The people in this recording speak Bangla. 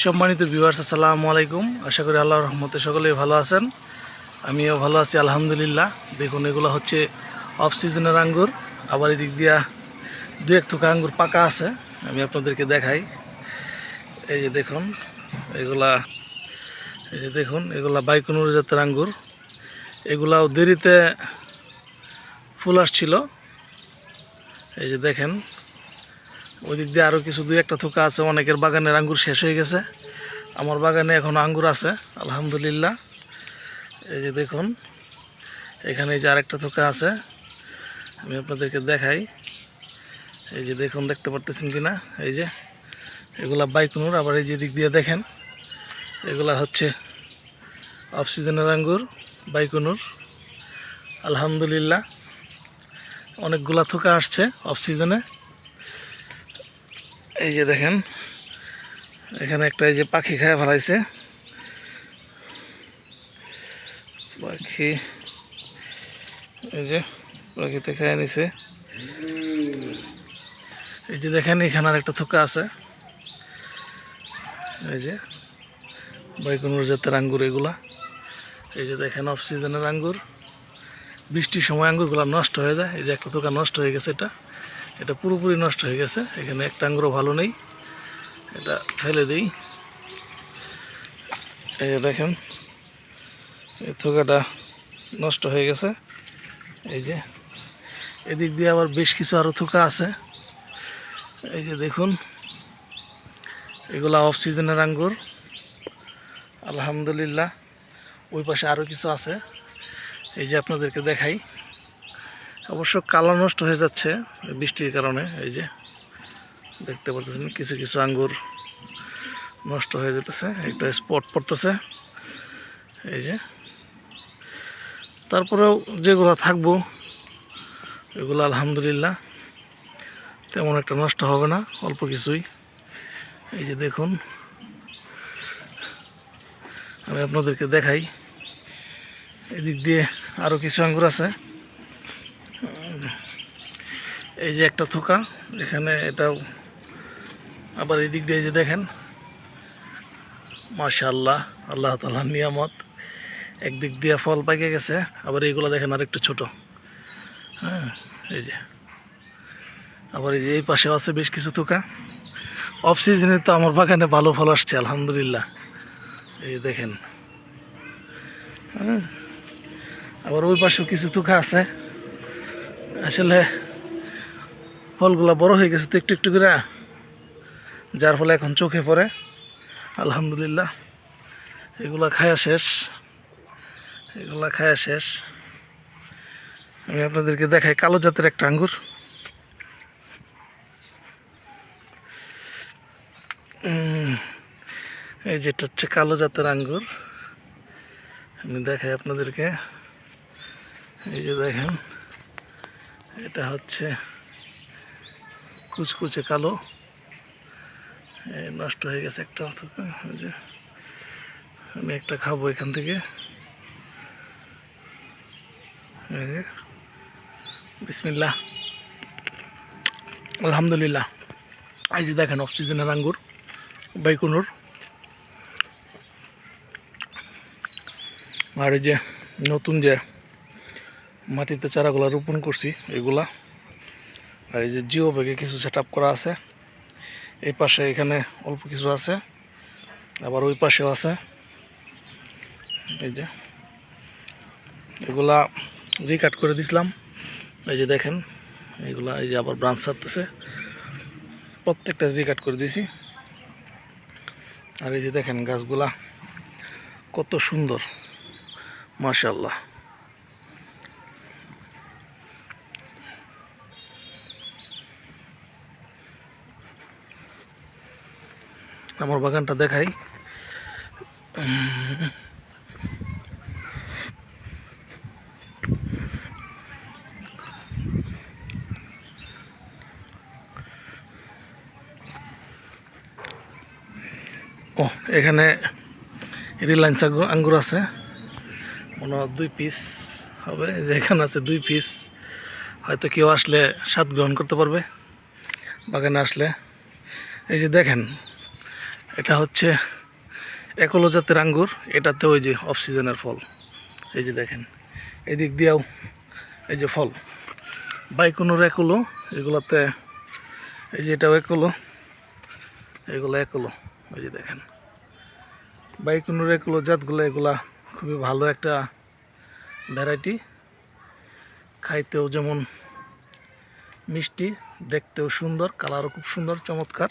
সম্মানিত ভিউয়ার্স আসসালামু আলাইকুম। আশা করি আল্লাহর রহমতে সকলেই ভালো আছেন। আমিও ভালো আছি, আলহামদুলিল্লাহ। দেখুন, এগুলো হচ্ছে অফ সিজনের আঙ্গুর। আবার এদিক দিয়া দু এক থোকা আঙ্গুর পাকা আছে, আমি আপনাদেরকে দেখাই। এই যে দেখুন, এগুলা, এই যে দেখুন, এগুলা বাইকুনুর জাতের আঙ্গুর। এগুলাও দেরিতে ফুল আসছিল। এই যে দেখেন ওই দিক দিয়ে আরও কিছু দুই একটা থোকা আছে, অনেকের বাগানের আঙ্গুর শেষ হয়ে গেছে। আমার বাগানে এখন আঙ্গুর আছে, আলহামদুলিল্লাহ। এই যে দেখুন, এখানে যে আরেকটা থোকা আছে, আমি আপনাদেরকে দেখাই। এই যে দেখুন, দেখতে পারতেছেন কি না এই যে, এগুলা বাইকুনুর, আবার এই যে দিক দিয়ে দেখেন, এগুলা হচ্ছে অফ সিজনের আঙ্গুর, বাইকুনুর। আলহামদুলিল্লাহ, অনেকগুলা থোকা আসছে অফ সিজনে এই যে দেখেন, এখানে একটা এই যে পাখি খায় ফেলাইছে। পাখি, এই যে পাখিতে খায় নিছে। এই যে দেখেন, এখানে আর একটা থোকা আছে। এই যে বাইকুনুর জাতের আঙ্গুর এগুলা। এই যে দেখেন অফ সিজনের আঙ্গুর। বৃষ্টির সময় আঙ্গুরগুলো নষ্ট হয়ে যায়। এই যে একটা থোকা নষ্ট হয়ে গেছে এটা। এটা পুরোপুরি নষ্ট হয়ে গেছে। এখানে একটা আঙ্গুরও ভালো নেই। এটা ফেলে দিই। এই দেখেন, এই থোকাটা নষ্ট হয়ে গেছে। এই যে, এদিক দিয়ে আবার বেশ কিছু আরও থোকা আছে। এই যে দেখুন, এগুলা অফ সিজনের আঙ্গুর। আলহামদুলিল্লাহ, ওই পাশে আরও কিছু আছে। এই যে আপনাদেরকে দেখাই। অবশ্য কালো নষ্ট হয়ে যাচ্ছে বৃষ্টির কারণে, এই যে দেখতে পাচ্ছেন কিছু কিছু আঙ্গুর নষ্ট হয়ে যেতেছে, একটা স্পট পড়তেছে, এই যে। তারপরেও যেগুলো থাকব, এগুলো আলহামদুলিল্লাহ তেমন একটা নষ্ট হবে না, অল্প কিছুই। এই যে দেখুন, আমি আপনাদেরকে দেখাই। এদিক দিয়ে আরও কিছু আঙ্গুর আছে। এই যে একটা থোকা, এখানে এটাও আবার এই দিক দিয়ে যে দেখেন। মাশাল্লাহ আল্লাহ তালার নিয়ামত। একদিক দিয়ে ফল পাকে গেছে, আবার এইগুলো দেখেন আর একটু ছোট। হ্যাঁ এই যে। আবার এই যে এই পাশেও আছে বেশ কিছু থোকা। অফ সিজনে তো আমার বাগানে ভালো ফল আসছে, আলহামদুলিল্লাহ। এই দেখেন। হ্যাঁ আবার ওই পাশেও কিছু থোকা আছে। আসলে ফলগুলা বড় হয়ে গেছে তো একটু একটু করে। যার ফলে এখন চোখে পড়ে। আলহামদুলিল্লাহ। এগুলা খায়া শেষ। এগুলা খায়া শেষ। আমি আপনাদেরকে দেখাই কালো জাতের একটা আঙ্গুর। এই যেটা হচ্ছে কালো জাতের আঙ্গুর। আমি দেখাই আপনাদেরকে। এই যে দেখেন, এটা হচ্ছে কুচকুচে কালো। নষ্ট হয়ে গেছে একটা যে আমি একটা খাব এখান থেকে। বিসমিল্লাহ। আলহামদুলিল্লাহ। এই যে দেখেন, অক্সিজেনের আঙ্গুর, বাইকুনুর। আর এই যে নতুন যে মাটিতে চারাগুলো রোপণ করছি, এগুলা। আর এই যে জিও ব্যাগে কিছু সেট করা আছে। এই পাশে এখানে অল্প কিছু আছে, আবার ওই পাশেও আছে। এই যে এগুলা রিকাট করে দিছিলাম। এই যে দেখেন, এগুলা এই যে আবার ব্রাঞ্চ ছাড়তেছে। প্রত্যেকটা রিকাট করে দিছি আর এই যে দেখেন গাছগুলা কত সুন্দর মাশাল্লাহ আমার বাগানটা দেখাই। ও, এখানে রিলায়েন্স আঙ্গুর আছে। মনে হয় দুই পিস হবে যে এখানে আছে দুই পিস হয়তো কেউ আসলে স্বাদ গ্রহণ করতে পারবে, বাগানে আসলে। এই যে দেখেন এটা হচ্ছে একলো জাতের আঙ্গুর। এটাতে ওই যে অফ সিজনের ফল। এই যে দেখেন, এদিক দিয়েও এই যে ফল। বাইকুনোর একলো, এগুলোতে এই যে এটাও একলো, এগুলো একলো। ওই যে দেখেন, বাইকুনোর একলো জাতগুলো, এগুলা খুবই ভালো একটা ভ্যারাইটি। খাইতেও যেমন মিষ্টি, দেখতেও সুন্দর, কালারও খুব সুন্দর, চমৎকার।